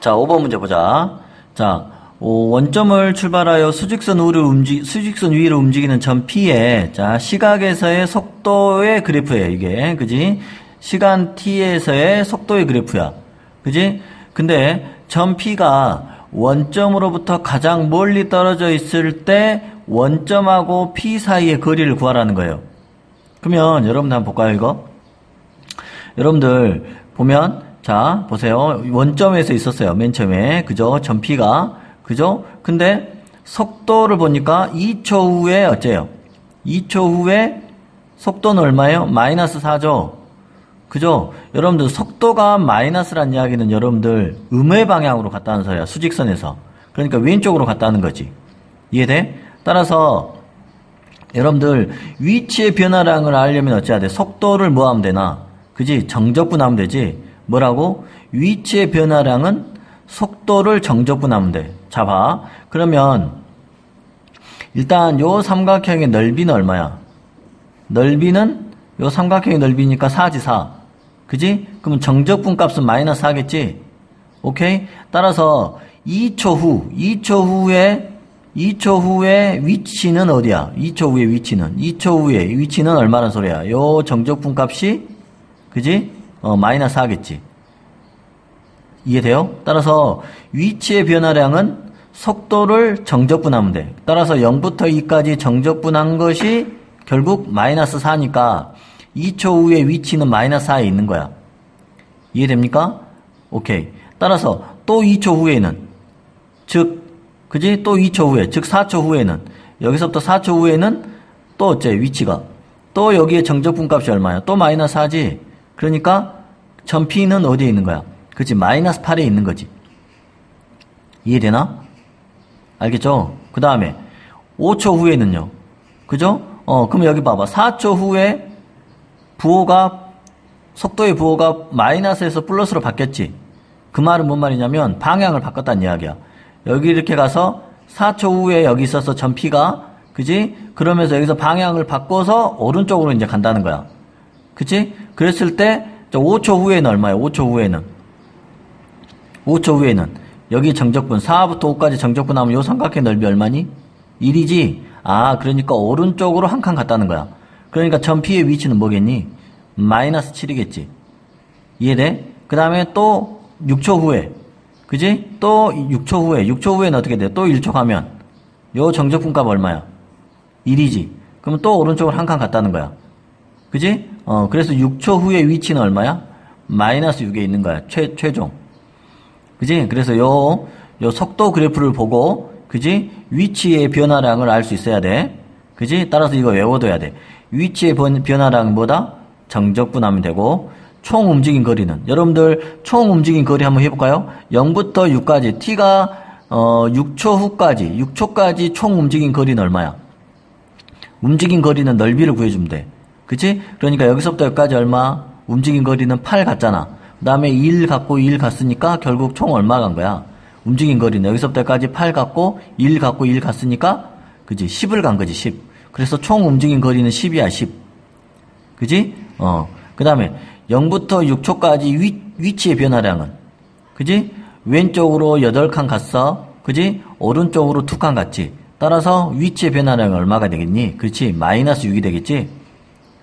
자, 5번 문제 보자. 자, 어, 원점을 출발하여 수직선 위로 움직 수직선 위로 움직이는 점 P에 자, 시각에서의 속도의 그래프예요, 이게. 그지? 시간 T에서의 속도의 그래프야. 그지? 근데 점 P가 원점으로부터 가장 멀리 떨어져 있을 때 원점하고 P 사이의 거리를 구하라는 거예요. 그러면 여러분들 한번 볼까요, 이거? 여러분들 보면 자 보세요. 원점에서 있었어요. 맨 처음에. 그죠? 점피가. 그죠? 근데 속도를 보니까 2초 후에 어째요? 2초 후에 속도는 얼마예요? 마이너스 4죠? 그죠? 여러분들 속도가 마이너스란 이야기는 여러분들 음의 방향으로 갔다는 소리야 수직선에서. 그러니까 왼쪽으로 갔다는 거지. 이해돼? 따라서 여러분들 위치의 변화량을 알려면 어찌해야 돼? 속도를 뭐 하면 되나? 그지? 정적분 하면 되지. 뭐라고? 위치의 변화량은 속도를 정적분하면 돼. 자 봐. 그러면 일단 요 삼각형의 넓이는 얼마야? 넓이는 요 삼각형의 넓이니까 4지 4. 그지? 그러면 정적분 값은 마이너스 4겠지? 오케이? 따라서 2초 후, 2초 후에 2초 후에 위치는 어디야? 2초 후에 위치는 2초 후에 위치는 얼마나 소리야? 요 정적분 값이 그지? 어 마이너스 4겠지. 이해돼요? 따라서 위치의 변화량은 속도를 정적분하면 돼. 따라서 0부터 2까지 정적분한 것이 결국 마이너스 4니까 2초 후에 위치는 마이너스 4에 있는 거야. 이해됩니까? 오케이. 따라서 또 2초 후에는 즉 그지? 또 2초 후에, 즉 4초 후에는, 여기서부터 4초 후에는 또 어째, 위치가. 또 여기에 정적분 값이 얼마야? 또 마이너스 4지? 그러니까, 점 P는 어디에 있는 거야? 그치? 마이너스 8에 있는 거지. 이해되나? 알겠죠? 그 다음에, 5초 후에는요. 그죠? 어, 그럼 여기 봐봐. 4초 후에 부호가, 속도의 부호가 마이너스에서 플러스로 바뀌었지? 그 말은 뭔 말이냐면, 방향을 바꿨다는 이야기야. 여기 이렇게 가서 4초 후에 여기 있어서 점 P가 그지? 그러면서 여기서 방향을 바꿔서 오른쪽으로 이제 간다는 거야. 그치? 그랬을 때 5초 후에는 얼마예요? 5초 후에는 5초 후에는 여기 정적분 4부터 5까지 정적분 하면 요 삼각형 넓이 얼마니? 1이지? 아 그러니까 오른쪽으로 한 칸 갔다는 거야. 그러니까 점 P의 위치는 뭐겠니? 마이너스 7이겠지. 이해돼? 그 다음에 또 6초 후에 그지? 또 6초 후에, 6초 후에는 어떻게 돼? 또 1초 가면, 요 정적분 값 얼마야? 1이지. 그러면 또 오른쪽으로 한 칸 갔다는 거야. 그지? 어, 그래서 6초 후에 위치는 얼마야? 마이너스 6에 있는 거야. 최, 최종. 그지? 그래서 요, 요 속도 그래프를 보고, 그지? 위치의 변화량을 알 수 있어야 돼. 그지? 따라서 이거 외워둬야 돼. 위치의 변, 변화량은 뭐다? 정적분하면 되고, 총 움직인 거리는 여러분들 총 움직인 거리 한번 해볼까요? 0부터 6까지 t가 어 6초 후까지 6초까지 총 움직인 거리는 얼마야? 움직인 거리는 넓이를 구해주면 돼. 그치? 그러니까 여기서부터 여기까지 얼마? 움직인 거리는 8 갔잖아. 그 다음에 1 갖고 1 갔으니까 결국 총 얼마 간 거야? 움직인 거리는 여기서부터 여기까지 8 갖고 1 갖고 1 갔으니까 그지? 10을 간 거지 10. 그래서 총 움직인 거리는 10이야 10. 그지? 어. 그 다음에 0부터 6초까지 위, 위치의 변화량은 그지? 왼쪽으로 8칸 갔어. 그지? 오른쪽으로 2칸 갔지. 따라서 위치의 변화량이 얼마가 되겠니? 그렇지. 마이너스 6이 되겠지?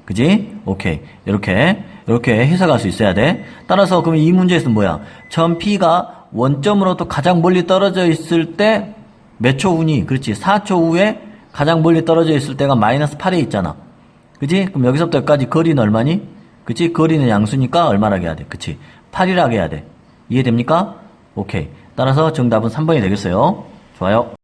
그지? 오케이. 이렇게 이렇게 해석할 수 있어야 돼. 따라서 그럼 이 문제에서는 뭐야? 점 P가 원점으로부터 가장 멀리 떨어져 있을 때 몇 초 후니? 그렇지. 4초 후에 가장 멀리 떨어져 있을 때가 마이너스 8에 있잖아. 그지? 그럼 여기서부터 여기까지 거리는 얼마니? 그치? 거리는 양수니까 얼마나 해야 돼? 그치? 8이라고 해야 돼. 이해됩니까? 오케이. 따라서 정답은 3번이 되겠어요. 좋아요.